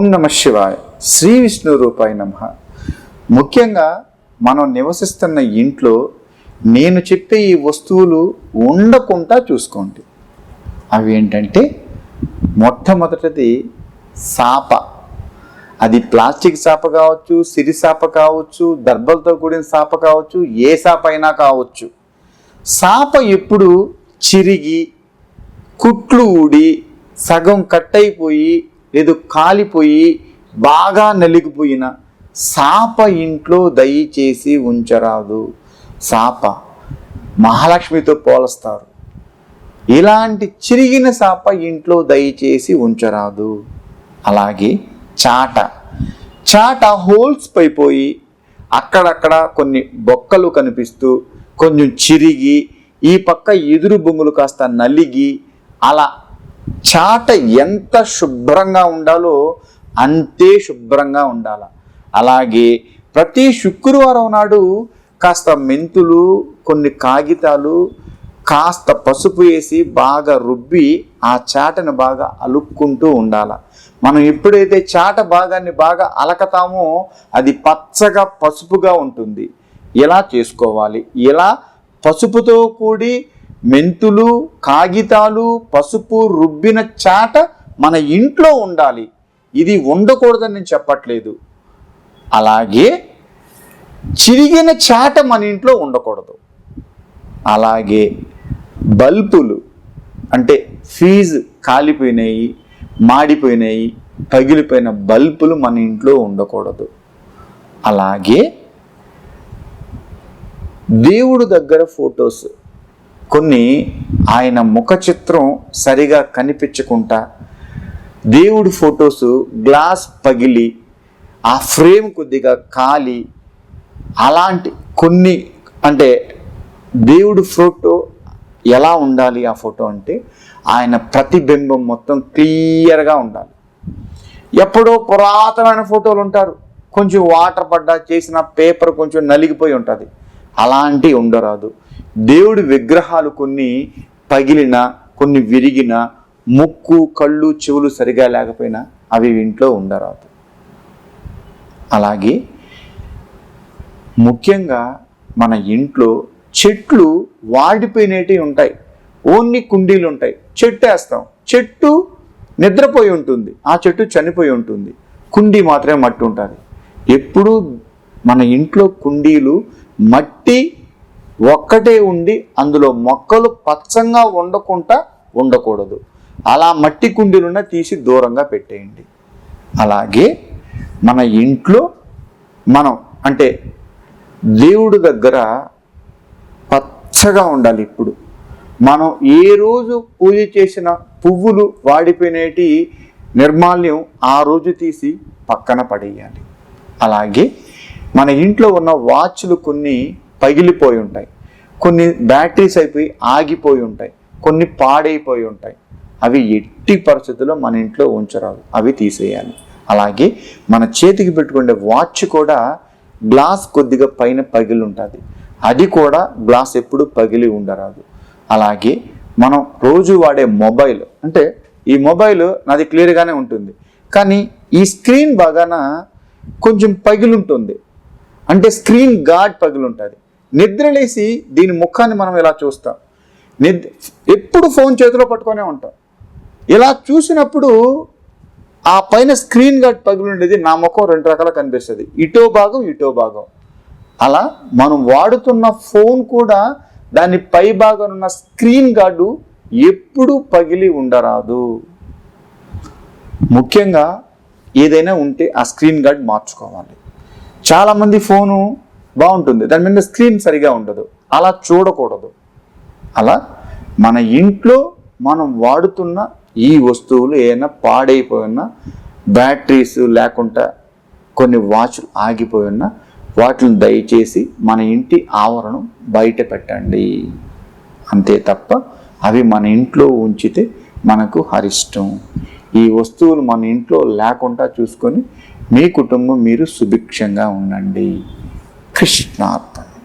ఓం నమ శివాయ. శ్రీ విష్ణు రూపాయ నమ. ముఖ్యంగా మనం నివసిస్తున్న ఇంట్లో నేను చెప్పే ఈ వస్తువులు ఉండకుండా చూసుకోండి. అవి ఏంటంటే మొట్టమొదటిది సాప. అది ప్లాస్టిక్ సాప కావచ్చు సిరి సాప కావచ్చు దర్భలతో కూడిన సాప కావచ్చు ఏ సాప అయినా కావచ్చు. సాప ఎప్పుడు చిరిగి కుట్లు ఊడి సగం కట్ అయిపోయి లేదు కాలిపోయి బాగా నలిగిపోయిన సాప ఇంట్లో దయచేసి ఉంచరాదు. సాప మహాలక్ష్మితో పోలుస్తారు. ఇలాంటి చిరిగిన సాప ఇంట్లో దయచేసి ఉంచరాదు. అలాగే చాట. చాట హోల్స్ పైపోయి అక్కడక్కడ కొన్ని బొక్కలు కనిపిస్తూ కొంచెం చిరిగి ఈ పక్క ఎదురు బొంగులు కాస్త నలిగి అలా చాట ఎంత శుభ్రంగా ఉండాలో అంతే శుభ్రంగా ఉండాల. అలాగే ప్రతి శుక్రవారం నాడు కాస్త మెంతులు కొన్ని కాగితాలు కాస్త పసుపు వేసి బాగా రుబ్బి ఆ చాటను బాగా అలుక్కుంటూ ఉండాల. మనం ఎప్పుడైతే చాట భాగాన్ని బాగా అలకతామో అది పచ్చగా పసుపుగా ఉంటుంది. ఎలా చేసుకోవాలి? ఇలా పసుపుతో కూడి మెంతులు కాగితాలు పసుపు రుబ్బిన చాట మన ఇంట్లో ఉండాలి. ఇది ఉండకూడదని నేను చెప్పట్లేదు. అలాగే చిరిగిన చాట మన ఇంట్లో ఉండకూడదు అలాగే బల్బులు అంటే ఫీజు కాలిపోయినాయి మాడిపోయినాయి పగిలిపోయిన బల్బులు మన ఇంట్లో ఉండకూడదు అలాగే దేవుడు దగ్గర ఫొటోస్ కొన్ని ఆయన ముఖ చిత్రం సరిగా కనిపించకుండా దేవుడి ఫొటోస్ గ్లాస్ పగిలి ఆ ఫ్రేమ్ కొద్దిగా కాలి అలాంటి కొన్ని అంటే దేవుడి ఫోటో ఎలా ఉండాలి ఆ ఫోటో అంటే ఆయన ప్రతిబింబం మొత్తం క్లియర్గా ఉండాలి. ఎప్పుడో పురాతనమైన ఫోటోలు ఉంటారు. కొంచెం వాటర్ పడ్డా చేసిన పేపర్ కొంచెం నలిగిపోయి ఉంటుంది. అలాంటివి ఉండరాదు. దేవుడి విగ్రహాలు కొన్ని పగిలిన కొన్ని విరిగిన ముక్కు కళ్ళు చెవులు సరిగా లేకపోయినా అవి ఇంట్లో ఉండరాదు. అలాగే ముఖ్యంగా మన ఇంట్లో చెట్లు వాడిపోయినవి ఉంటాయి. ఓన్లీ కుండీలు ఉంటాయి. చెట్టు వేస్తాం చెట్టు నిద్రపోయి ఉంటుంది. ఆ చెట్టు చనిపోయి ఉంటుంది. కుండీ మాత్రమే మట్టి ఉంటుంది. ఎప్పుడు మన ఇంట్లో కుండీలు మట్టి ఒక్కటే ఉండి అందులో మొక్కలు పచ్చంగా ఉండకుండా ఉండకూడదు. అలా మట్టి కుండీలున్న తీసి దూరంగా పెట్టేయండి. అలాగే మన ఇంట్లో మనం అంటే దేవుడి దగ్గర పచ్చగా ఉండాలి ఇప్పుడు. మనం ఏ రోజు పూజ చేసిన పువ్వులు వాడిపోయినటి నిర్మాల్యం ఆ రోజు తీసి పక్కన పడేయాలి. అలాగే మన ఇంట్లో ఉన్న వాచ్లు కొన్ని పగిలిపోయి ఉంటాయి. కొన్ని బ్యాటరీస్ అయిపోయి ఆగిపోయి ఉంటాయి. కొన్ని పాడైపోయి ఉంటాయి. అవి ఎట్టి పరిస్థితుల్లో మన ఇంట్లో ఉంచరాదు. అవి తీసేయాలి. అలాగే మన చేతికి పెట్టుకునే వాచ్ కూడా గ్లాస్ కొద్దిగా పైన పగిలి ఉంటుంది. అది కూడా గ్లాస్ ఎప్పుడు పగిలి ఉండరాదు. అలాగే మనం రోజు వాడే మొబైల్ అంటే ఈ మొబైల్ నాది క్లియర్గానే ఉంటుంది. కానీ ఈ స్క్రీన్ బాగాన కొంచెం పగిలి ఉంటుంది. అంటే స్క్రీన్ గార్డ్ పగిలి ఉంటుంది. నిద్రలేసి దీని ముఖాన్ని మనం ఇలా చూస్తాం? నిద్ర ఎప్పుడు ఫోన్ చేతిలో పట్టుకొనే ఉంటాం. ఇలా చూసినప్పుడు ఆ పైన స్క్రీన్ గార్డ్ పగిలి ఉండేది నా ముఖం రెండు రకాల కనిపిస్తుంది. ఇటో భాగం ఇటో భాగం. అలా మనం వాడుతున్న ఫోన్ కూడా దాని పై భాగం ఉన్న స్క్రీన్ గార్డు ఎప్పుడు పగిలి ఉండరాదు. ముఖ్యంగా ఏదైనా ఉంటే ఆ స్క్రీన్ గార్డ్ మార్చుకోవాలి. చాలామంది ఫోను బాగుంటుంది. దాని మీద స్క్రీన్ సరిగా ఉండదు. అలా చూడకూడదు. అలా మన ఇంట్లో మనం వాడుతున్న ఈ వస్తువులు ఏమైనా పాడైపోయినా బ్యాటరీస్ లేకుండా కొన్ని వాచ్లు ఆగిపోయినా వాటిని దయచేసి మన ఇంటి ఆవరణం బయట పెట్టండి. అంతే తప్ప అవి మన ఇంట్లో ఉంచితే మనకు హరిష్టం. ఈ వస్తువులు మన ఇంట్లో లేకుండా చూసుకొని మీ కుటుంబం మీరు సుభిక్షంగా ఉండండి. കൃഷ്ണാർപ്പണം